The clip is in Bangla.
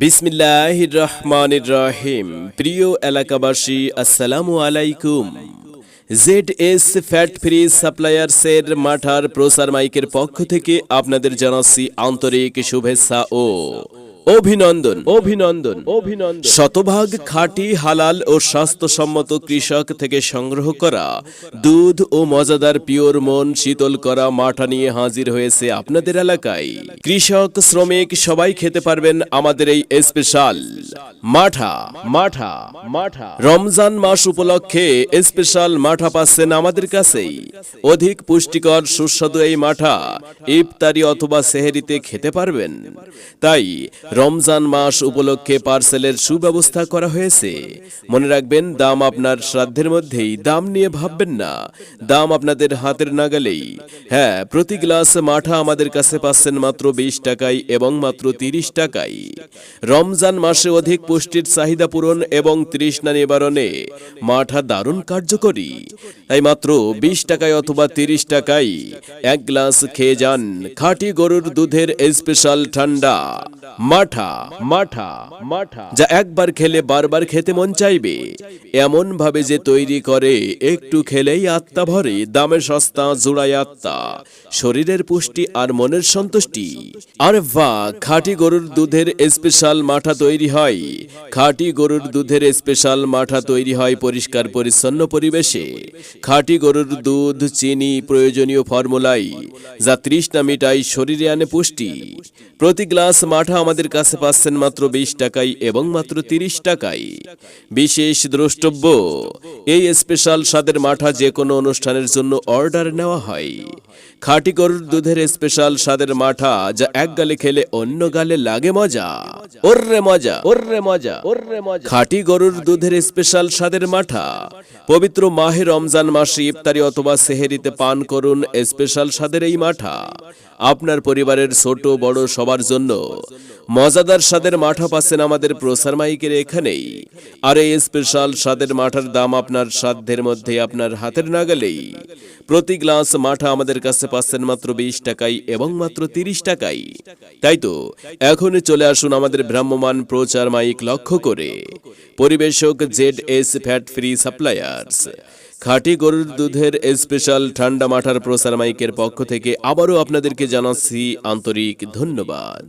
বিসমিল্লাহ রহমান রহিম প্রিয় এলাকাবাসী, আসসালামু আলাইকুম। জেড এস ফ্যাট সাপ্লায়ার্সের মাঠার প্রসার মাইকের পক্ষ থেকে আপনাদের জানাচ্ছি আন্তরিক শুভেচ্ছা ও অভিনন্দন। অভিনন্দন। অভিনন্দন। শতভাগ খাঁটি হালাল ও স্বাস্থ্যসম্মত কৃষক থেকে সংগ্রহ করা দুধ ও মজাদার পিওর মন শীতল করা মাঠা নিয়ে হাজির হয়েছে আপনাদের এলাকায়। কৃষক শ্রমিক সবাই খেতে পারবেন আমাদের এই স্পেশাল মাঠা। মাঠা মাঠা। রমজান মাস উপলক্ষে স্পেশাল মাঠা পাচ্ছেন আমাদের কাছেই। অধিক পুষ্টিকর সুস্বাদু এই মাঠা ইফতারি অথবা সেহেরিতে খেতে পারবেন। তাই রমজান মাস উপলক্ষে পার্সেলের সুব্যবস্থা করা হয়েছে। মনে রাখবেন, দাম আপনার শ্রাদ্ধের মধ্যেই, দাম নিয়ে ভাববেন না। দাম আপনাদের হাতের নাগালেই। হ্যাঁ প্রতি গ্লাস মাঠা আমাদের কাছে পাচ্ছেন মাত্র বিশ টাকায় এবং মাত্র তিরিশ টাকায়। রমজান মাসে অধিক পুষ্টির চাহিদা পূরণ এবং তৃষ্ণা নিবারণে মাঠা দারুণ কার্যকরী। তাই মাত্র বিশ টাকায় অথবা তিরিশ টাকায় এক গ্লাস খেয়ে যান খাঁটি গরুর দুধের স্পেশাল ঠান্ডা। মাঠা মাঠা মাঠা মাঠা। যা একবার খেলে বারবার খেতে মন চাইবে। এমন ভাবে যে তৈরি করে, একটু খেলেই আত্মা ভরে, দামে সস্তা, জোড়ায় আত্মা। শরীরের পুষ্টি আর মনের সন্তুষ্টি। আর বা, খাঁটি গরুর দুধের স্পেশাল মাঠা তৈরি হয়। খাঁটি গরুর দুধের স্পেশাল মাঠা তৈরি হয় পরিষ্কার, পরিচ্ছন্ন পরিবেশে। খাঁটি গরুর দুধ, চিনি, প্রয়োজনীয় ফর্মুলাই, যা তৃষ্ণা মিটাই শরীরে আনে পুষ্টি। প্রতি গ্লাস মাঠা আমাদের কাছে পাচ্ছেন মাত্র বিশ টাকায় এবং মাত্র তিরিশ টাকায় বিশেষ দ্রষ্টব্য, এই স্পেশাল স্বাদের মাঠা যে কোনো অনুষ্ঠানের জন্য অর্ডার নেওয়া হয়। খাঁটি গরুর দুধের স্পেশাল স্বাদের মাঠা যা এক গালে খেলে অন্য গালে লাগে মজা। ওর্রে মজা ওর্রে মজা ওর্রে মজা। খাঁটি গরুর দুধের স্পেশাল স্বাদের মাঠা। পবিত্র মাহে রমজান মাসে ইফতারি অথবা সেহেরিতে পান করুন স্পেশাল স্বাদের এই মাঠা। আপনার পরিবারের ছোট, বড় সবার জন্য মজাদার স্বাদের মাঠা পাচ্ছেন আমাদের প্রসার মাইকের এখানেই। আর এই স্পেশাল স্বাদের মাঠার দাম আপনার সাধ্যের মধ্যে আপনার হাতের নাগালেই। প্রতি গ্লাস মাঠা আমাদের কাছে পাচ্ছেন মাত্র বিশ টাকায় এবং মাত্র তিরিশ টাকায়। তাই তো, এখনই চলে আসুন আমাদের ভ্রাম্যমান প্রচার মাইক লক্ষ্য করে। পরিবেশক Z S fat free suppliers, খাঁটি গরুর দুধের স্পেশাল ঠান্ডা মাঠার প্রসার মাইকের পক্ষ থেকে আবারও আপনাদেরকে জানাচ্ছি আন্তরিক ধন্যবাদ।